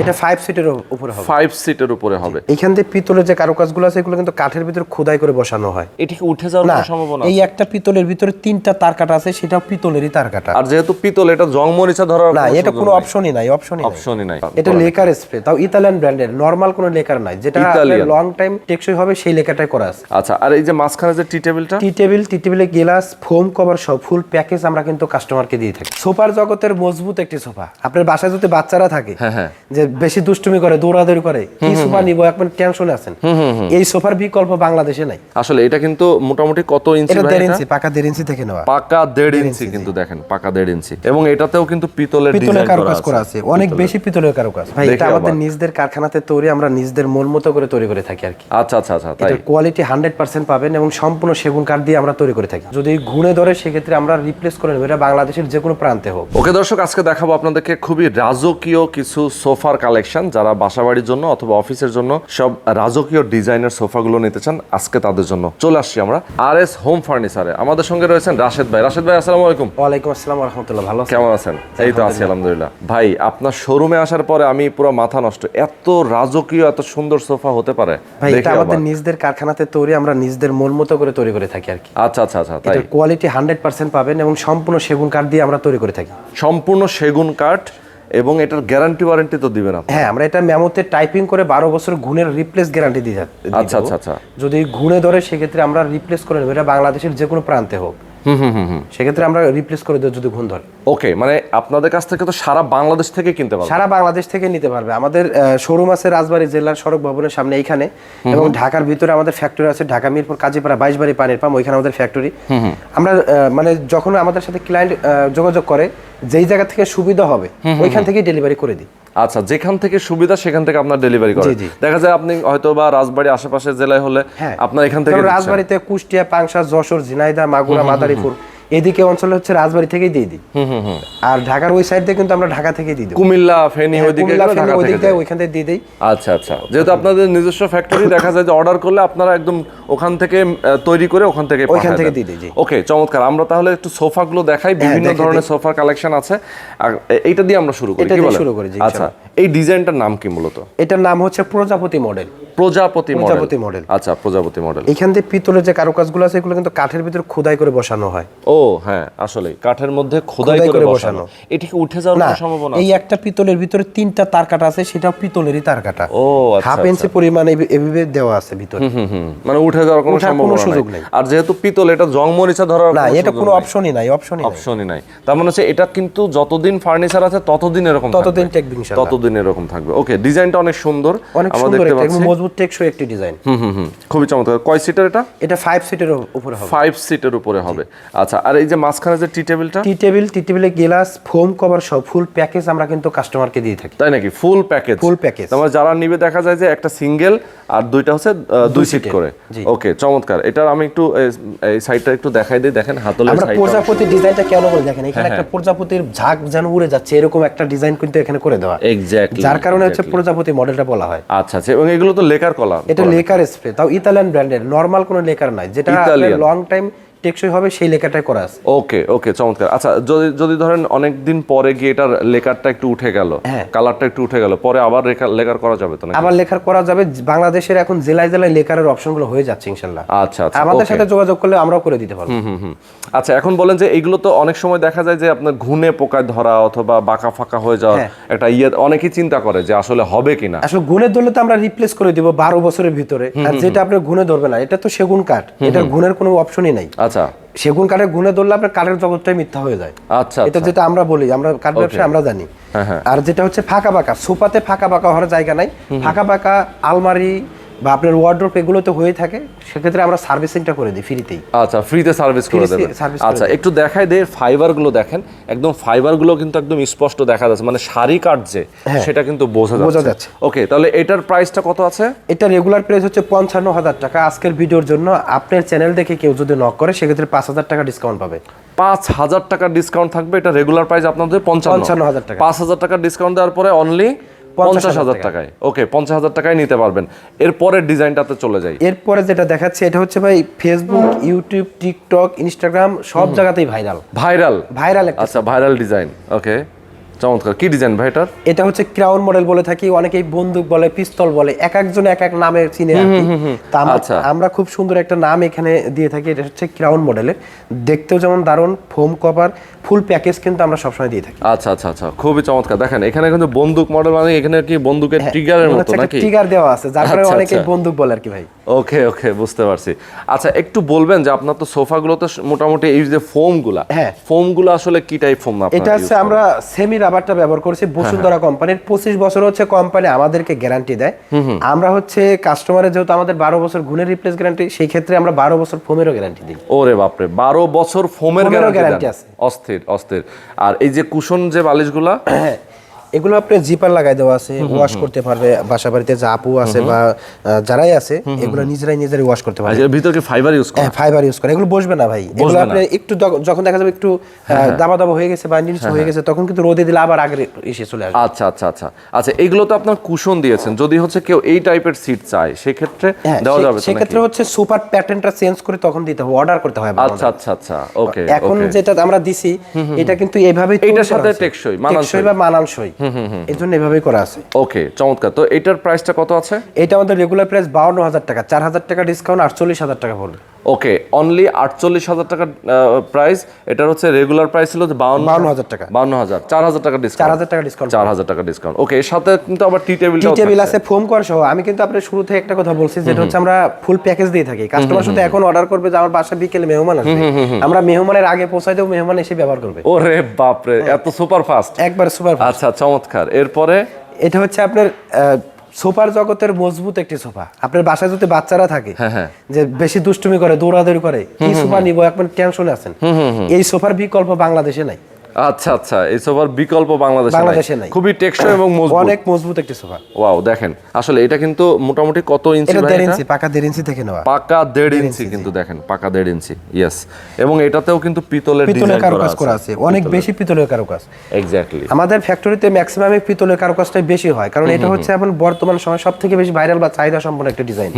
এটা ফাইভ সিটের উপরে হবে। ফাইভ সিটের উপরে হবে। এখান থেকে পিতলের যে কারুকাজগুলো আছে এগুলো কিন্তু কাঠের ভিতরে খোদাই করে বসানো হয়। এটা কি উঠে যাওয়ার কোনো সম্ভাবনা এই একটা পিতলের ভিতরে তিনটা তার কাটা আছে সেটাও পিতলেরই তার কাটা। আর যেহেতু পিতল এটা জং মরিচা ধরার না এটা কোনো অপশনই নাই অপশনই অপশনই নাই। এটা লেকার স্প্রে তাও ইতালিয়ান ব্র্যান্ডের নরমাল কোনো লেকার নাই। যেটা লং টাইম টেকসই হবে সেই লেকারটাই করা আছে। আচ্ছা আর এই যে মাঝখানে যে টি টেবিলটা টি টেবিল টি টেবিলে গ্লাস ফোম কভার সব ফুল প্যাকেজ আমরা কিন্তু কাস্টমারকে দিয়ে থাকি। সোফার জগতের মজবুত একটি সোফা। আপনার বাসায় যদি বাচ্চারা থাকে হ্যাঁ হ্যাঁ। যে বেশি দুষ্টুমি করে দৌড়াদৌড়ি করে কি সোফা নিব? একবার টেনশনে আছেন। এই সোফার বিকল্প বাংলাদেশে নাই। আসলে এটা কিন্তু মোটামুটি কত ইঞ্চি এটা ভাই দেড় এটা? ইঞ্চি পাকা দেড় ইঞ্চি থেকে নেওয়া। পাকা দেড় ইঞ্চি কিন্তু দেখেন পাকা দেড় ইঞ্চি। এবং এটাতেও কিন্তু পিতলের পিতলের ডিজাইন কারুকাজ করা আছে। অনেক বেশি পিতলের কারুকাজ। ভাই এটা আমাদের নিজদের কারখানাতে তৈরি আমরা নিজদের মন মতো করে তৈরি করে থাকি আর কি। আচ্ছা আচ্ছা আচ্ছা তাই। কোয়ালিটি হান্ড্রেড পার্সেন্ট পাবেন এবং সম্পূর্ণ সেগুন কাঠ দিয়ে আমরা তৈরি করে থাকি। যদি ঘুণে ধরে সেক্ষেত্রে আমরা রিপ্লেস করে নেব। এটা বাংলাদেশের যে কোনো প্রান্তে হোক। ওকে দর্শক আজকে দেখাবো আপনাদেরকে খুবই রাজকীয় কিছু সোফার কালেকশন যারা বাসাবাড়ির জন্য অথবা অফিসের জন্য সব রাজকীয় ডিজাইনের সোফাগুলো নিতে চান আজকে তাদের জন্য। চলে আসছি আমরা আর এস হোম ফার্নিচারে আমাদের সঙ্গে রয়েছেন রাশেদ ভাই। রাশেদ ভাই আসসালামু আলাইকুম। ওয়ালাইকুম আসসালাম রহমতুল্লাহ। ভালো কেমন আছেন? এই তো আছি আলহামদুলিল্লাহ। ভাই আপনার শোরুমে আসার পরে আমি পুরো মাথা নষ্ট। এত রাজকীয় এত সুন্দর সোফা হতে পারে। ভাই এটা আমাদের নিজদের কারখানাতে তৈরি আমরা নিজদের মন মতো করে তৈরি করে থাকি আর কি। আচ্ছা আচ্ছা আচ্ছা তাই। কোয়ালিটি হান্ড্রেড পার্সেন্ট পাবেন এবং সম্পূর্ণ সেগুন কাঠ দিয়ে আমরা তৈরি করে থাকি। সম্পূর্ণ সেগুন কাঠ এবং এটার গ্যারান্টি ওয়ারেন্টি তো দিবেন আপনি হ্যাঁ আমরা এটা মেমোতে টাইপিং করে বারো বছর গুণের রিপ্লেস গ্যারান্টি দিয়ে আচ্ছা আচ্ছা আচ্ছা। যদি গুণে ধরে সেক্ষেত্রে আমরা রিপ্লেস করে নেব। এটা বাংলাদেশের যে কোনো প্রান্তে হোক। হুম হুম হুম হুম। সেক্ষেত্রে আমরা রিপ্লেস করে দেবো যদি ঘুণ ধরে। ওকে মানে আপনাদের কাছ থেকে তো সারা বাংলাদেশ থেকে কিনতে পারবেন সারা বাংলাদেশ থেকে নিতে পারবে। আমাদের শোরুম আছে রাজবাড়ী জেলার সড়ক ভবনের সামনে এইখানে। এবং ঢাকার ভিতরে আমাদের ফ্যাক্টরি আছে ঢাকা মিরপুর কাজীপাড়া বাইশবাড়ি পানির পাম্প ওইখানে আমাদের ফ্যাক্টরি আমরা মানে যখন আমাদের সাথে ক্লায়েন্ট যোগাযোগ করে যেই জায়গা থেকে সুবিধা হবে ওইখান থেকে ডেলিভারি করে দিই। আচ্ছা যেখান থেকে সুবিধা সেখান থেকে আপনার ডেলিভারি করে। দেখা যায় আপনি হয়তো বা রাজবাড়ি আশেপাশে জেলায় হলে হ্যাঁ। আপনার এখান থেকে রাজবাড়িতে কুষ্টিয়া পাংশা যশোর ঝিনাইদা মাগুরা মাদারীপুর এদিকে অঞ্চলে হচ্ছে রাজবাড়ি থেকেই দিয়ে দিই। আর ঢাকার ওই সাইড দিয়ে কিন্তু আমরা ঢাকা থেকেই দিয়ে দিই কুমিল্লা ফেনী ওইদিকে ঢাকা থেকে ওইখান থেকে দিয়ে দিই। আচ্ছা আচ্ছা। যেহেতু আপনাদের নিজস্ব ফ্যাক্টরি দেখা যায় যে অর্ডার করলে আপনারা একদম ওখান থেকে তৈরি করে ওখান থেকে ওইখান থেকে দিয়ে দিই, ওকে চমৎকার। আমরা তাহলে একটু সোফা গুলো দেখাই বিভিন্ন ধরনের সোফার কালেকশন আছে। আর এইটা দিয়ে আমরা শুরু করি এটা কি দিয়ে বলেন? শুরু করি, আচ্ছা এই ডিজাইনটার নাম কি মূলত? এটার নাম হচ্ছে প্রজাপতি মডেল। প্রজাপতি মডেল। প্রজাপতি model। আচ্ছা প্রজাপতি মডেল। এখান থেকে পিতলের যে কারুকাজগুলো আছে এগুলো কিন্তু কাঠের ভিতরে খোদাই করে বসানো হয়। ও হ্যাঁ আসলে কাঠের মধ্যে খোদাই করে বসানো। উঠে যাওয়ার কোনো সম্ভাবনা এই একটা পিতলের ভিতরে তিনটা তার কাটা আছে সেটাও পিতলেরই তার কাটা। ও আচ্ছা হাফ ইঞ্চি পরিমাণ এভাবে দেওয়া আছে ভিতরে। মানে উঠে যাওয়ার কোনো সম্ভাবনা সুযোগ নাই। আর যেহেতু পিতল এটা জং মরিচা ধরার না এটা কোনো অপশনই নাই অপশনই অপশনই নাই। তার মানে হচ্ছে এটা কিন্তু যতদিন ফার্নিচার আছে ততদিন এরকম ততদিন থাকবে। টেকবে ইনশাআল্লাহ। ততদিন এরকম থাকবে। ওকে ডিজাইনটা অনেক সুন্দর। অনেক সুন্দর মজবুত টেকসই একটি ডিজাইন। হুম হুম হুম। খুবই চমৎকার। কয় সিটার এটা? এটা ফাইভ সিটের উপরে হবে। ফাইভ সিটের উপরে হবে। আচ্ছা আর এই যে মাঝখানে যে টি টেবিলটা? টি টেবিল টি টেবিলে গ্লাস ফোম কভার সব ফুল প্যাকেজ আমরা কিন্তু কাস্টমারকে দিয়ে থাকি। তাই নাকি? Full package. Full package। তোমার যারা নিবে দেখা যায় যে একটা সিঙ্গেল আর দুইটা হচ্ছে দুই সিট করে। ওকে চমৎকার। এটার আমি একটু এই সাইডটা একটু দেখাই দিই। দেখেন হাতলের আমরা সাইড প্রজাপতির ডিজাইনটা কেন বলে দেখেন? এখানে হ্যাঁ, একটা প্রজাপতির ঝাঁক যেন উড়ে যাচ্ছে এরকম একটা ডিজাইন কিন্তু এখানে করে দেওয়া। এক্স্যাক্টলি যার কারণে হচ্ছে প্রজাপতি মডেলটা বলা হয়। আচ্ছা আচ্ছা। এবং এগুলো তো লেকার কলা এটা লেকার স্প্রে তাও ইতালিয়ান ব্র্যান্ডের নরমাল কোনো লেকার নাই। যেটা লং টাইম টেকসই হবে সেই লেকারটাই করা আছে। ওকে ওকে চমৎকার। আচ্ছা যদি যদি ধরেন অনেক দিন পরে গিয়ে এটার লেকারটা একটু উঠে গেল হ্যাঁ। কালারটা একটু উঠে গেল পরে আবার লেকার লেকার করা যাবে তো নাকি? আবার লেখার করা যাবে বাংলাদেশের এখন জেলায় জেলায় লেকারের অপশনগুলো হয়ে যাচ্ছে ইনশাল্লাহ। আচ্ছা আচ্ছা আমাদের সাথে যোগাযোগ করলে আমরাও করে দিতে পারব। হুম হুম হুম। আচ্ছা এখন বলেন যে এইগুলো তো অনেক সময় দেখা যায় যে আপনার ঘুনে পোকায় ধরা অথবা বাঁকা ফাঁকা হয়ে যাওয়া হ্যাঁ। একটা ইয়ে অনেকেই চিন্তা করে যে আসলে হবে কিনা। আসলে গুণে ধরলে তো আমরা রিপ্লেস করে দিব বারো বছরের ভিতরে। আর যেটা আপনার গুণে ধরবে না এটা তো সেগুন কাঠ। এটার গুণের কোনো অপশনই নাই। আচ্ছা। সেগুন কাঠের গুণে ধরলে আপনার কাঠের জগৎটাই মিথ্যা হয়ে যায়। আচ্ছা এটা যেটা আমরা বলি আমরা কাঠ ব্যবসা আমরা জানি। হ্যাঁ, হ্যাঁ। আর যেটা হচ্ছে ফাঁকা বাঁকা সোফাতে ফাঁকা বাঁকা হওয়ার জায়গা নাই। ফাঁকা বাঁকা আলমারি বা আপনার ওয়ার্ড্রোপ এগুলো তো হয়ে থাকে সেক্ষেত্রে আমরা সার্ভিসিংটা করে দিই ফ্রিতেই আচ্ছা ফ্রিতে সার্ভিস করে দেবেন। আচ্ছা একটু দেখাই দে ফাইবারগুলো দেখেন। একদম ফাইবারগুলো কিন্তু একদম স্পষ্ট দেখা যাচ্ছে। মানে শাড়ি কাট যে সেটা কিন্তু বোঝা হ্যাঁ। বোঝা যাচ্ছে। যাচ্ছে। ওকে তাহলে এটার প্রাইসটা কত আছে? এটা রেগুলার প্রাইস হচ্ছে পঞ্চান্ন হাজার টাকা। আজকের ভিডিওর জন্য আপনার চ্যানেল দেখে কেউ যদি নক করে সেক্ষেত্রে পাঁচ হাজার টাকা ডিসকাউন্ট পাবে। পাঁচ হাজার টাকার ডিসকাউন্ট থাকবে। এটা রেগুলার প্রাইস আপনাদের পঞ্চান্ন। হাজার টাকা। পাঁচ হাজার টাকার ডিসকাউন্ট দেওয়ার পরে অনলি পঞ্চাশ হাজার টাকায়। ওকে পঞ্চাশ হাজার টাকায় নিতে পারবেন। এরপরের ডিজাইনটাতে চলে যাই। এরপরে যেটা দেখাচ্ছে এটা হচ্ছে ভাই ফেসবুক ইউটিউব টিকটক ইনস্টাগ্রাম সব জায়গাতেই ভাইরাল। ভাইরাল? ভাইরাল আচ্ছা ভাইরাল ডিজাইন। ওকে চমৎকার। কি ডিজাইন ভাই এটার? এটা হচ্ছে ক্রাউন মডেল বলে থাকি অনেকেই বন্দুক বলে পিস্তল বলে এক একজন এক এক নামে চিনে আচ্ছা। আমরা খুব সুন্দর একটা নাম এখানে দিয়ে থাকি এটা হচ্ছে ক্রাউন মডেলের। দেখতেও যেমন দারুণ ফোম কভার ফুল প্যাকেজ কিন্তু আমরা সবসময় দিয়ে থাকি। আচ্ছা আচ্ছা আচ্ছা। খুবই চমৎকার। দেখেন এখানে কিন্তু বন্দুক মডেল মানে এখানে কি বন্দুকের ট্রিগারের মতো নাকি? টিগার দেওয়া আছে যার কারণে আচ্ছা, অনেকে আচ্ছা। বন্দুক বলে আর কি ভাই। ওকে ওকে বুঝতে পারছি। আচ্ছা একটু বলবেন যে আপনার তো সোফাগুলো তো মোটামুটি এই যে ফোমগুলা হ্যাঁ। ফোমগুলো আসলে কি টাইপ ফোম এটা হচ্ছে আমরা সেমি রাবারটা ব্যবহার করছি বসুন্ধরা হ্যাঁ, কোম্পানির পঁচিশ বছর হচ্ছে কোম্পানি আমাদেরকে গ্যারান্টি দেয়। আমরা হচ্ছে কাস্টমারের যেহেতু আমাদের বারো বছর গুণের রিপ্লেস গ্যারান্টি সেই ক্ষেত্রে আমরা বারো বছর ফোমেরও গ্যারান্টি দিই। ওরে বাপরে বারো বছর ফোমের গ্যারান্টি আছে। অস্থির। অস্থির। আর এই যে কুশন যে বালিশগুলা হ্যাঁ এগুলো আপনি জিপার লাগাই দেওয়া আছে ওয়াশ করতে পারবে বাসা বাড়িতে যা আপু আছে বা যারাই আছে এগুলো নিজেরাই নিজেরাই ওয়াশ করতে পারবে। ভিতর কি ফাইবার ইউজ করা? হ্যাঁ ফাইবার ইউজ করে। এগুলো বসবে না ভাই। এগুলো। হ্যাঁ, আপনি একটু যখন দেখা যাবে একটু দাবা দাবা হয়ে। গেছে বা নিচে হয়ে। গেছে তখন কিন্তু রোদে দিলে আবার আগে এসে চলে আসবে। আচ্ছা আচ্ছা আচ্ছা। আচ্ছা এগুলো তো আপনার কুশন দিয়েছেন। যদি হচ্ছে কেউ এই টাইপের সিট চায় সেক্ষেত্রে হ্যাঁ দেওয়া যাবে তো সেক্ষেত্রে হচ্ছে সুপার প্যাটার্নটা চেঞ্জ করে তখন দিতে হবে অর্ডার করতে হবে আচ্ছা আচ্ছা আচ্ছা। ওকে এখন যেটা আমরা দিছি এটা কিন্তু এইটার করা সাথে টেকসই, মানানসই। বা মানানসই। এই জন্য এভাবেই করা আছে। ওকে চমৎকার। তো এটার প্রাইসটা কত আছে? এটা আমাদের রেগুলার প্রাইস বাউন্ন হাজার টাকা চার হাজার টাকা ডিসকাউন্ট আটচল্লিশ হাজার টাকা পড়বে ওকে অনলি আটচল্লিশ হাজার টাকা প্রাইস এটার হচ্ছে রেগুলার প্রাইস ছিল বাউন্ন 52,000 টাকা। বাউন্ন হাজার। চার হাজার টাকা চার ডিসকাউন্ট হাজার টাকা ডিসকাউন্ট চার হাজার টাকা ডিসকাউন্ট ওকে এর সাথে কিন্তু আবার টি টি টেবিল আছে ফোম সহ। আমি কিন্তু আপনার শুরু থেকে একটা কথা বলছি যেটা হচ্ছে আমরা ফুল প্যাকেজ দিয়ে থাকি। কাস্টমার শুধু এখন অর্ডার করবে যে আমার বাসা বিকেলে মেহমান আসবে। আমরা মেহমানের আগে পৌঁছাই দেবো মেহমান এসে ব্যবহার করবে। ওরে বাপরে এত সুপার ফাস্ট একবার সুপার আচ্ছা চমৎকার। এরপরে? এটা হচ্ছে আপনার সোফার জগতের মজবুত একটি সোফা। আপনার বাসায় যদি বাচ্চারা থাকে হ্যাঁ, হ্যাঁ। যে বেশি দুষ্টুমি করে দৌড়াদৌড়ি করে কি সোফা নিব? এখন টেনশনে আছেন। এই সোফার বিকল্প বাংলাদেশে নাই। আচ্ছা আচ্ছা এই সোফার বিকল্প বাংলাদেশে বাংলাদেশে নাই। খুবই টেকসই এবং মজবুত। অনেক মজবুত একটি সোফা। ওয়াও দেখেন আসলে এটা কিন্তু মোটামুটি কত ইঞ্চি এটা ভাই দেড় এটা? ইঞ্চি পাকা দেড় ইঞ্চি থেকে নেওয়া। পাকা দেড় ইঞ্চি কিন্তু দেখেন পাকা দেড় ইঞ্চি ইয়েস এবং এটাতেও কিন্তু পিতলের পিতলের ডিজাইন কারুকাজ করা আছে অনেক বেশি পিতলের কারুকাজ। এক্স্যাক্টলি আমাদের ফ্যাক্টরিতে ম্যাক্সিমাম পিতলের কারুকাজটাই বেশি হয় কারণ এটা হচ্ছে এখন বর্তমান সময় সব থেকে বেশি ভাইরাল বা চাহিদা সম্পন্ন একটা ডিজাইন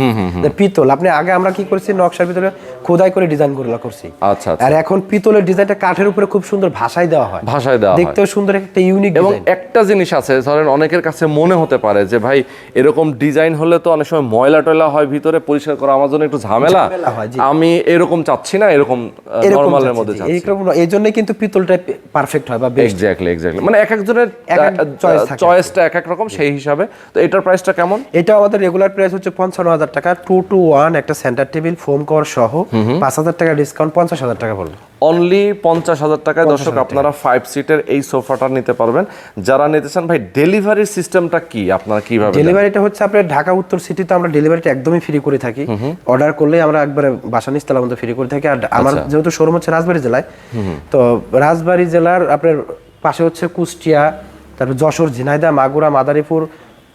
পিতল আপনি আগে আমরা কি করছি নকশার ভিতরে খোদাই করে ডিজাইনগুলো করছি। আচ্ছা আচ্ছা। আর এখন পিতলের ডিজাইনটা কাঠের উপরে খুব সুন্দর ভাষায় দেওয়া হয়। ভাষায় দেওয়া দেখতেও সুন্দর একটা ইউনিক এবং একটা জিনিস আছে ধরেন অনেকের কাছে মনে হতে পারে যে ভাই এরকম ডিজাইন হলে তো অনেক সময় ময়লা টয়লা হয় ভিতরে পরিষ্কার করা আমার জন্য একটু ঝামেলা। আমি এরকম চাচ্ছি না এরকম এরকম নর্মালের মধ্যে চাচ্ছি। এইরকম এই জন্যই কিন্তু পিতলটা পারফেক্ট হয় বা এক্স্যাক্টলি এক্স্যাক্টলি মানে এক একজনের। চয়েসটা এক এক রকম সেই হিসাবে। তো এটার প্রাইসটা কেমন? এটা আমাদের রেগুলার প্রাইস হচ্ছে পঞ্চান্ন হাজার টাকা। টু টু ওয়ান একটা সেন্টার টেবিল ফোম কর সহ পাঁচ হাজার টাকা ডিসকাউন্ট পঞ্চাশ হাজার টাকা পড়বে অনলি পঞ্চাশ হাজার টাকায় দর্শক আপনারা ফাইভ সিটের এই সোফাটা নিতে পারবেন। যারা নিতে চান ভাই ডেলিভারি সিস্টেমটা কি? আপনারা কীভাবে ডেলিভারিটা হচ্ছে আপনার ঢাকা উত্তর সিটিতে আমরা ডেলিভারিটা একদমই ফ্রি করে থাকি। অর্ডার করলে আমরা একবারে বাসা নিচতলা মধ্যে ফ্রি করে থাকি। আর আমার আচ্ছা। যেহেতু শোরুম হচ্ছে রাজবাড়ি জেলায় তো রাজবাড়ি জেলার আপনার পাশে হচ্ছে কুষ্টিয়া তারপর যশোর ঝিনাইদা মাগুরা মাদারীপুর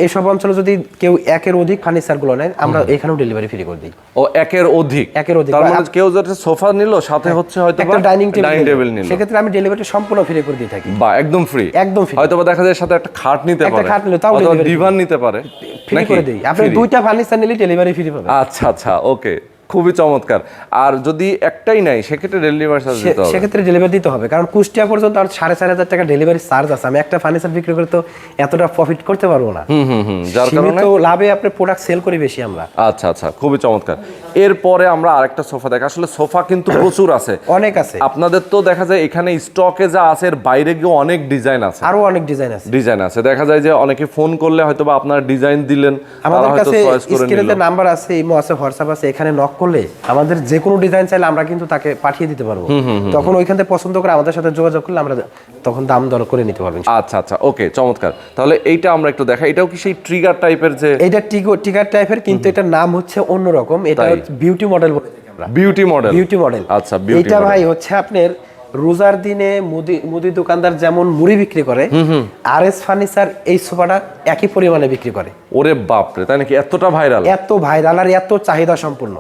এইসব অঞ্চলে যদি কেউ একের অধিক ফার্নিচারগুলো নেয় আমরা এখানেও ডেলিভারি ফ্রি করে দিই। ও একের অধিক? একের অধিক। তার মানে কেউ যদি সোফা নিল সাথে হচ্ছে হয়তো একটা ডাইনিং টেবিল নিল। সেক্ষেত্রে আমি ডেলিভারি সম্পূর্ণ ফ্রি করে দিয়ে থাকি। বা একদম ফ্রি একদম ফ্রি হয়তো দেখা যায় সাথে একটা খাট নিতে পারে। একটা খাট নিলে তাও ডেলিভারি ডিভান নিতে পারে। ফ্রি করে দিই। আপনি দুইটা ফার্নিচার নিলে ডেলিভারি ফ্রি পাবেন। আচ্ছা আচ্ছা ওকে খুবই চমৎকার। আর যদি একটাই নাই সেক্ষেত্রে ডেলিভারি চার্জ দিতে হবে। সেক্ষেত্রে ডেলিভারি দিতে হবে। কারণ কুষ্টিয়া পর্যন্ত আর সাড়ে চার হাজার টাকা ডেলিভারি চার্জ আছে। আমি একটা ফার্নিচার বিক্রি করে তো এতটা প্রফিট করতে পারব না। হুম হুম হুম। যার কারণে লাভে আপনি প্রোডাক্ট সেল করি বেশি আমরা। আচ্ছা আচ্ছা। খুবই চমৎকার। এরপরে আমরা আরেকটা সোফা দেখি। আসলে সোফা কিন্তু প্রচুর আছে। অনেক আছে। আপনাদের তো দেখা যায় এখানে স্টকে যা আছে এর বাইরে গিয়ে অনেক ডিজাইন আছে। আরও অনেক ডিজাইন আছে। ডিজাইন আছে। দেখা যায় যে অনেকে ফোন করলে হয়তো বা আপনার ডিজাইন দিলেন আমাদের কাছে স্ক্রিনে নাম্বার আছে ইমো আছে হোয়াটসঅ্যাপ আছে এখানে নক করলে আমাদের যে কোনো ডিজাইন চাইলে আমরা কিন্তু তাকে পাঠিয়ে দিতে পারব। তখন ওইখান থেকে পছন্দ করে আমাদের সাথে যোগাযোগ করলে আমরা তখন দাম দর করে নিতে পারবেন আচ্ছা আচ্ছা ওকে চমৎকার। তাহলে এইটা আমরা একটু দেখা এটাও কি সেই ট্রিগার টাইপের যে এটা টিকার টাইপের কিন্তু এটার নাম হচ্ছে অন্যরকম। এটা? বিউটি মডেল বলে বিউটি মডেল বিউটি মডেল আচ্ছা বিউটি এটা ভাই হচ্ছে আপনার রোজার দিনে মুদি মুদি দোকানদার যেমন মুড়ি বিক্রি করে আর এস ফার্নিচার এই সোফাটা একই পরিমাণে বিক্রি করে। ওরে বাপরে তাই নাকি এতটা ভাইরাল এত ভাইরাল আর এত চাহিদা সম্পূর্ণ।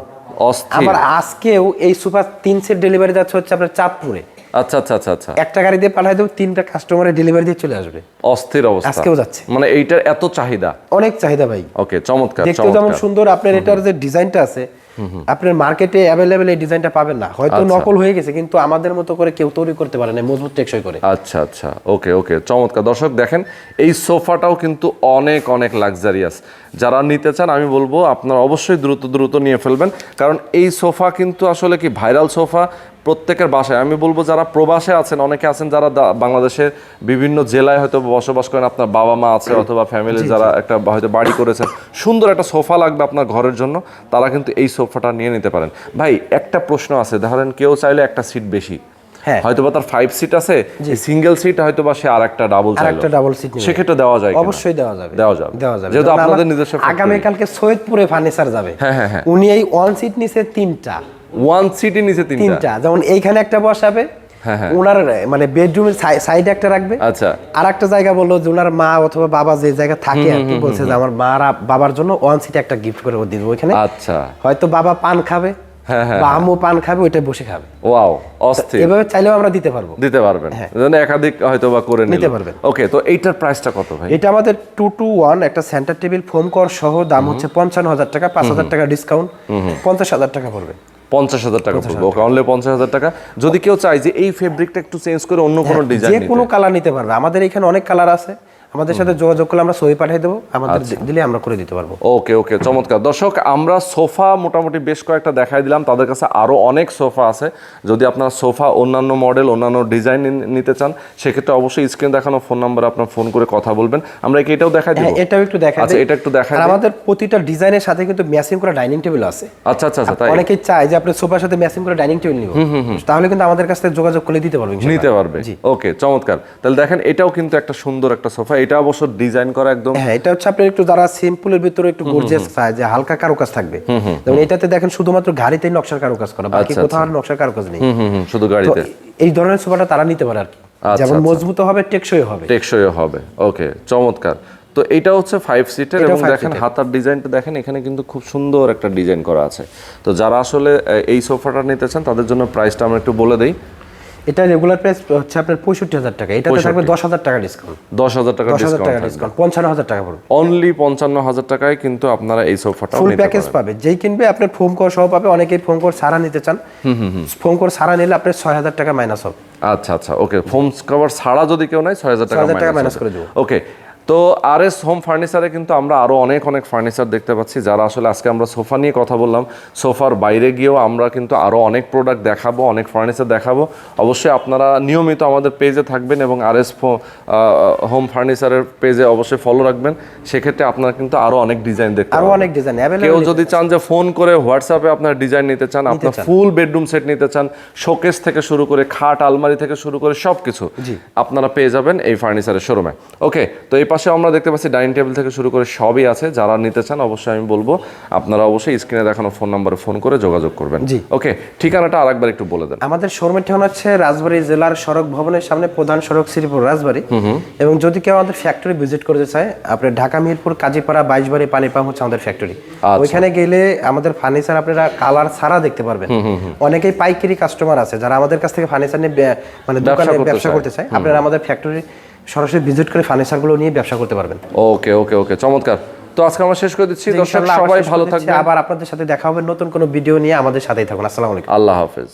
আবার আজকেও এই সোফা তিন সেট ডেলিভারি যাচ্ছে হচ্ছে আপনার চাঁদপুরে। আচ্ছা আচ্ছা আচ্ছা আচ্ছা। একটা গাড়ি দিয়ে পাঠাই দেবো তিনটা কাস্টমারের ডেলিভারি দিয়ে চলে আসবে। অস্থির অবস্থা। আজকেও যাচ্ছে। মানে এইটার এত চাহিদা? অনেক চাহিদা ভাই। ওকে চমৎকার দেখতেও যেমন সুন্দর আপনার এটার যে ডিজাইনটা আছে আপনার মার্কেটে অ্যাভেলেবেল এই ডিজাইনটা পাবেন না। হয়তো আচ্ছা। নকল হয়ে গেছে কিন্তু আমাদের মতো করে কেউ তৈরি করতে পারে না মজবুত টেকসই করে। আচ্ছা আচ্ছা। ওকে ওকে। চমৎকার। দর্শক দেখেন এই সোফাটাও কিন্তু অনেক অনেক লাক্সারিয়াস যারা নিতে চান আমি বলব আপনারা অবশ্যই দ্রুত দ্রুত নিয়ে ফেলবেন। কারণ এই সোফা কিন্তু আসলে কি ভাইরাল সোফা প্রত্যেকের বাসায়। আমি বলব যারা প্রবাসে আছেন অনেকে আছেন যারা বাংলাদেশের বিভিন্ন জেলায় হয়তো বসবাস করেন আপনার বাবা মা আছে অথবা ফ্যামিলি যারা একটা হয়তো বাড়ি করেছেন সুন্দর একটা সোফা লাগবে আপনার ঘরের জন্য তারা কিন্তু এই সোফাটা নিয়ে নিতে পারেন। ভাই একটা প্রশ্ন আছে ধরেন কেউ চাইলে একটা সিট বেশি। হ্যাঁ। হয়তো বা তার ফাইভ সিট আছে সিঙ্গেল সিট হয়তো বা সে আর একটা ডাবল একটা ডাবল সিট সেক্ষেত্রে দেওয়া যায় অবশ্যই দেওয়া যাবে। দেওয়া যাবে। দেওয়া যাবে। যেহেতু আপনাদের নিজস্ব। আগামীকালকে সৈয়দপুরে ফার্নিচার যাবে। হ্যাঁ, হ্যাঁ, হ্যাঁ। উনি এই ওয়ান সিট নিচে তিনটা। ওয়ান নিচে তিনটা। যেমন এইখানে একটা বসাবে হ্যাঁ, হ্যাঁ। ওনার মানে বেডরুমের সাইডে একটা রাখবে। আচ্ছা। আর একটা জায়গা বলল যে ওনার মা অথবা বাবা যে জায়গা থাকে আর কি বলছে যে আমার মা বাবার জন্য ওয়ান সিট একটা গিফট করে দিব ওইখানে। আচ্ছা। হয়তো বাবা পান খাবে হ্যাঁ, হ্যাঁ, বা আম্মু পান খাবে ওইটা বসে খাবে। ওয়াও অস্থির। এভাবে চাইলেও আমরা দিতে পারব। দিতে পারবেন। যেন একাধিক হয়তো বা করে হ্যাঁ। নিতে পারবেন। ওকে তো এইটার প্রাইসটা কত ভাই? এটা আমাদের টু টু ওয়ান একটা সেন্টার টেবিল ফোম কর সহ দাম হচ্ছে পঞ্চান্ন হাজার টাকা পাঁচ হাজার টাকা ডিসকাউন্ট পঞ্চাশ হাজার টাকা পড়বে। পঞ্চাশ হাজার টাকা পড়বে। ওকে অনলি পঞ্চাশ হাজার টাকা। যদি কেউ চায় যে এই ফেব্রিকটা একটু চেঞ্জ করে অন্য কোনো ডিজাইন যে ডিজাইন কোনো কালার নিতে পারবে। আমাদের এখানে অনেক কালার আছে। আমাদের সাথে যোগাযোগ করলে আমরা সই পাঠিয়ে দেবো আমাদের আচ্ছা। দিলে আমরা করে দিতে পারব। ওকে ওকে চমৎকার। দর্শক আমরা সোফা মোটামুটি বেশ কয়েকটা দেখাই দিলাম। তাদের কাছে আরও অনেক সোফা আছে। যদি আপনার সোফা অন্যান্য মডেল অন্যান্য ডিজাইন নিতে চান সেক্ষেত্রে অবশ্যই স্ক্রিন দেখানো ফোন নাম্বারে আপনার ফোন করে কথা বলবেন। আমরা কি এটাও দেখাই দিব। হ্যাঁ এটাও একটু দেখা আচ্ছা এটা একটু দেখাই আমাদের প্রতিটা ডিজাইনের সাথে কিন্তু ম্যাচিং করা ডাইনিং টেবিল আছে। আচ্ছা আচ্ছা আচ্ছা তাই? অনেকেই চায় যে আপনি সোফার সাথে ম্যাচিং করে ডাইনিং টেবিল নিব। তাহলে কিন্তু আমাদের কাছ থেকে যোগাযোগ করে দিতে পারবেন। নিতে পারবে। ওকে চমৎকার। তাহলে দেখেন এটাও কিন্তু একটা সুন্দর একটা সোফা। এটা অবশ্য ডিজাইন করা একদম হ্যাঁ এটা হচ্ছে আপনার একটু যারা সিম্পলের ভিতরে একটু গর্জিয়াস চায় যে হালকা কারুকাজ থাকবে। যেমন এটাতে দেখেন শুধুমাত্র গাড়িতেই নকশার কারুকাজ করা বাকি আচ্ছা, কোথাও আর নকশার কারুকাজ নেই। শুধু গাড়িতে। এই ধরনের সোফাটা তারা নিতে পারে আর কি। আচ্ছা, যেমন আচ্ছা। মজবুত হবে টেকসই হবে। টেকসই হবে। ওকে চমৎকার। তো এটা হচ্ছে ফাইভ সিটের এবং দেখেন হাতার ডিজাইনটা দেখেন এখানে কিন্তু খুব সুন্দর একটা ডিজাইন করা আছে। তো যারা আসলে এই সোফাটা নিতে চান তাদের জন্য প্রাইসটা আমরা একটু বলে দেই। এটা রেগুলার প্রাইস হচ্ছে আপনার পঁয়ষট্টি হাজার টাকা। এটাতে থাকবে দশ হাজার টাকা ডিসকাউন্ট দশ হাজার টাকা দশ হাজার টাকা ডিসকাউন্ট পঞ্চান্ন হাজার টাকা পড়বে। অনলি পঞ্চান্ন হাজার টাকায় কিন্তু আপনারা এই সোফাটা ফুল প্যাকেজ পাবে। যেই কিনবে আপনার ফোন কর সহ পাবে অনেকেই ফোন কর সারা নিতে চান। ফোন কর সারা নিলে আপনার ছয় হাজার টাকা মাইনাস হবে। আচ্ছা আচ্ছা ওকে। ফোম কভার ছাড়া যদি কেউ নেয় ছয় হাজার টাকা 6,000 টাকা minus minus করে দেবো। ওকে তো আর এস হোম ফার্নিচারে কিন্তু আমরা আরও অনেক অনেক ফার্নিচার দেখতে পাচ্ছি যারা আসলে আজকে আমরা সোফা নিয়ে কথা বললাম। সোফার বাইরে গিয়েও আমরা কিন্তু আরও অনেক প্রোডাক্ট দেখাবো অনেক ফার্নিচার দেখাবো। অবশ্যই আপনারা নিয়মিত আমাদের পেজে থাকবেন এবং আর এস হোম ফার্নিচারের পেজে অবশ্যই ফলো রাখবেন। সেক্ষেত্রে আপনারা কিন্তু আরও অনেক ডিজাইন দেখতে আরও অনেক ডিজাইন কেউ যদি চান। যে ফোন করে হোয়াটসঅ্যাপে আপনার ডিজাইন নিতে চান আপনার ফুল বেডরুম সেট নিতে চান শোকেস থেকে শুরু করে খাট আলমারি থেকে শুরু করে সবকিছু আপনারা পেয়ে যাবেন এই ফার্নিচারের শোরুমে ওকে তো এই পাশে আমরা দেখতে পাচ্ছি ডাইনিং টেবিল থেকে শুরু করে সবই আছে। যারা নিতে চান অবশ্যই আমি বলব আপনারা অবশ্যই স্ক্রিনে দেখানো ফোন নাম্বারে ফোন করে যোগাযোগ করবেন। জি। ওকে ঠিকানাটা আরেকবার একটু বলে দেন। আমাদের শোরুমের ঠিকানা হচ্ছে রাজবাড়ী জেলার সড়ক ভবনের সামনে প্রধান সড়ক শ্রীপুর রাজবাড়ী। এবং যদি কেউ আমাদের ফ্যাক্টরি ভিজিট করতে চায় আপনার ঢাকা মিরপুর কাজীপাড়া বাইশবাড়ি পানি পাম্প হচ্ছে আমাদের ফ্যাক্টরি ওইখানে গেলে আমাদের ফার্নিচার আপনারা কালার ছাড়া দেখতে পারবেন। অনেকেই পাইকারি কাস্টমার আছে যারা আমাদের কাছ থেকে ফার্নিচার নিয়ে মানে দোকানে ব্যবসা করতে চায় আপনারা আমাদের ফ্যাক্টরি সরাসরি ভিজিট করে ফার্নিচারগুলো নিয়ে ব্যবসা করতে পারবেন। ওকে ওকে ওকে চমৎকার। তো আজকে আমরা শেষ করে দিচ্ছি। দর্শক সবাই ভালো থাকবেন। আবার আপনাদের সাথে দেখা হবে নতুন কোনো ভিডিও নিয়ে আমাদের সাথেই থাকুন। আসসালামু আলাইকুম। আল্লাহ হাফেজ।